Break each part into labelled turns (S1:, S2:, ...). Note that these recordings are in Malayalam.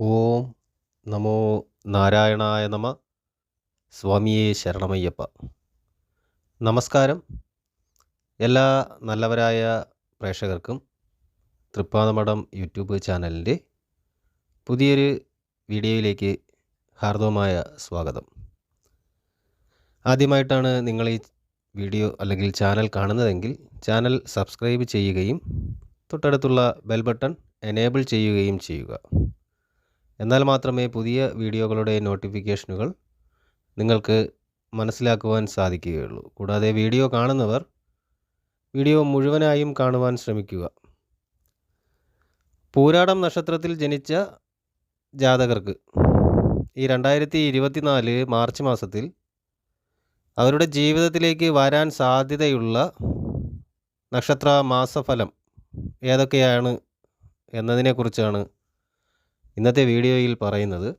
S1: ഓം നമോ നാരായണായ നമ. സ്വാമിയെ ശരണമയ്യപ്പ. നമസ്കാരം. എല്ലാ നല്ലവരായ പ്രേക്ഷകർക്കും തൃപ്പാതമഠം യൂട്യൂബ് ചാനലിന്റെ പുതിയൊരു വീഡിയോയിലേക്ക് ഹാർദവമായ സ്വാഗതം. ആദ്യമായിട്ടാണ് നിങ്ങൾ ഈ വീഡിയോ അല്ലെങ്കിൽ ചാനൽ കാണുന്നതെങ്കിൽ ചാനൽ സബ്സ്ക്രൈബ് ചെയ്യുകയും തൊട്ടടുത്തുള്ള ബെൽ ബട്ടൺ എനേബിൾ ചെയ്യുകയും ചെയ്യുക. എന്നാൽ മാത്രമേ പുതിയ വീഡിയോകളുടെ നോട്ടിഫിക്കേഷനുകൾ നിങ്ങൾക്ക് മനസ്സിലാക്കുവാൻ സാധിക്കുകയുള്ളൂ. കൂടാതെ വീഡിയോ കാണുന്നവർ വീഡിയോ മുഴുവനായും കാണുവാൻ ശ്രമിക്കുക. പൂരാടം നക്ഷത്രത്തിൽ ജനിച്ച ജാതകർക്ക് ഈ രണ്ടായിരത്തി ഇരുപത്തിനാല് മാർച്ച് മാസത്തിൽ അവരുടെ ജീവിതത്തിലേക്ക് വരാൻ സാധ്യതയുള്ള നക്ഷത്ര മാസഫലം ഏതൊക്കെയാണ് എന്നതിനെക്കുറിച്ചാണ് ഇന്നത്തെ വീഡിയോയിൽ പറയുന്നത്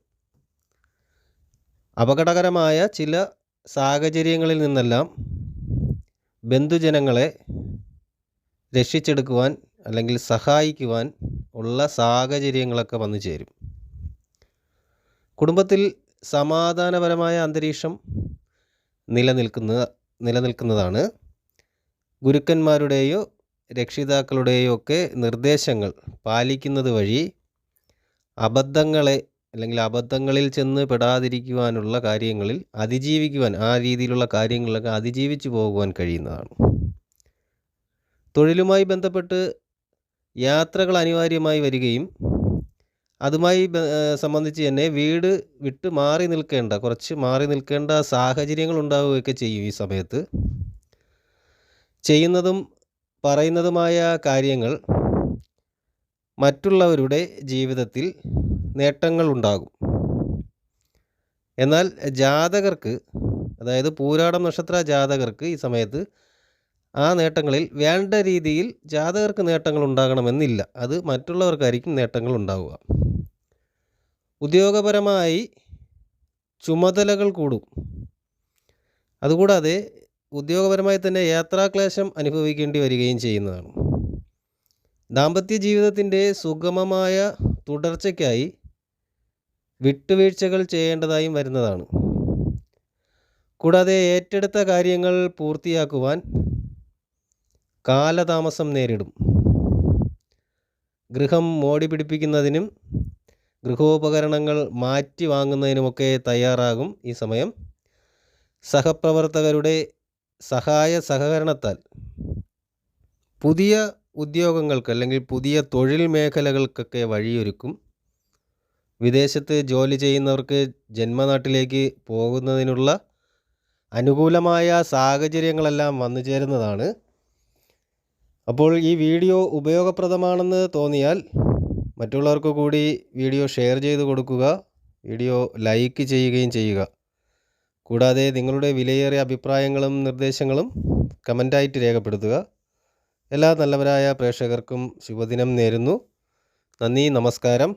S1: അപകടകരമായ ചില സാഹചര്യങ്ങളിൽ നിന്നെല്ലാം ബന്ധുജനങ്ങളെ രക്ഷിച്ചെടുക്കുവാൻ അല്ലെങ്കിൽ സഹായിക്കുവാൻ ഉള്ള സാഹചര്യങ്ങളൊക്കെ വന്നു ചേരും. കുടുംബത്തിൽ സമാധാനപരമായ അന്തരീക്ഷം നിലനിൽക്കുന്ന നിലനിൽക്കുന്നതാണ്. ഗുരുക്കന്മാരുടെയോ രക്ഷിതാക്കളുടെയോ ഒക്കെ നിർദ്ദേശങ്ങൾ പാലിക്കുന്നത് വഴി അബദ്ധങ്ങളെ അല്ലെങ്കിൽ അബദ്ധങ്ങളിൽ ചെന്ന് പെടാതിരിക്കുവാനുള്ള കാര്യങ്ങളിൽ അതിജീവിക്കുവാൻ ആ രീതിയിലുള്ള കാര്യങ്ങളിലൊക്കെ അതിജീവിച്ചു പോകുവാൻ കഴിയുന്നതാണ്. തൊഴിലുമായി ബന്ധപ്പെട്ട് യാത്രകൾ അനിവാര്യമായി വരികയും അതുമായി സംബന്ധിച്ച് തന്നെ വീട് വിട്ട് മാറി നിൽക്കേണ്ട കുറച്ച് മാറി നിൽക്കേണ്ട സാഹചര്യങ്ങൾ ഉണ്ടാവുകയൊക്കെ ചെയ്യും ഈ സമയത്ത്. ചെയ്യുന്നതും പറയുന്നതുമായ കാര്യങ്ങൾ മറ്റുള്ളവരുടെ ജീവിതത്തിൽ നേട്ടങ്ങൾ ഉണ്ടാകും എന്നാൽ ജാതകർക്ക് അതായത് പൂരാടം നക്ഷത്ര ജാതകർക്ക് ഈ സമയത്ത് ആ നേട്ടങ്ങളിൽ വേണ്ട രീതിയിൽ ജാതകർക്ക് നേട്ടങ്ങൾ ഉണ്ടാകണമെന്നില്ല. അത് മറ്റുള്ളവർക്കായിരിക്കും നേട്ടങ്ങൾ ഉണ്ടാവുക. ഉദ്യോഗപരമായി ചുമതലകൾ കൂടും. അതുകൂടാതെ ഉദ്യോഗപരമായി തന്നെ യാത്രാക്ലേശം അനുഭവിക്കേണ്ടി വരികയും ചെയ്യുന്നതാണ്. ദാമ്പത്യ ജീവിതത്തിന്റെ സുഗമമായ തുടർച്ചയ്ക്കായി വിട്ടുവീഴ്ചകൾ ചെയ്യേണ്ടതായും വരുന്നതാണ്. കൂടാതെ ഏറ്റെടുത്ത കാര്യങ്ങൾ പൂർത്തിയാക്കുവാൻ കാലതാമസം നേരിടും. ഗൃഹം മോടി പിടിപ്പിക്കുന്നതിനും ഗൃഹോപകരണങ്ങൾ മാറ്റി വാങ്ങുന്നതിനുമൊക്കെ തയ്യാറാകും ഈ സമയം. സഹപ്രവർത്തകരുടെ സഹായ സഹകരണത്താൽ. പുതിയ ഉദ്യോഗങ്ങൾക്ക് അല്ലെങ്കിൽ പുതിയ തൊഴിൽ മേഖലകൾക്കൊക്കെ വഴിയൊരുക്കും. വിദേശത്ത് ജോലി ചെയ്യുന്നവർക്ക് ജന്മനാട്ടിലേക്ക് പോകുന്നതിനുള്ള അനുകൂലമായ സാഹചര്യങ്ങളെല്ലാം വന്നു ചേരുന്നതാണ്. അപ്പോൾ ഈ വീഡിയോ ഉപയോഗപ്രദമാണെന്ന് തോന്നിയാൽ മറ്റുള്ളവർക്ക് കൂടി വീഡിയോ ഷെയർ ചെയ്ത് കൊടുക്കുക വീഡിയോ ലൈക്ക് ചെയ്യുകയും ചെയ്യുക. കൂടാതെ നിങ്ങളുടെ വിലയേറിയ അഭിപ്രായങ്ങളും നിർദ്ദേശങ്ങളും കമന്റായിട്ട് രേഖപ്പെടുത്തുക. എല്ലാ നല്ലവരായ പ്രേക്ഷകർക്കും ശുഭദിനം നേരുന്നു. നന്ദി നമസ്കാരം.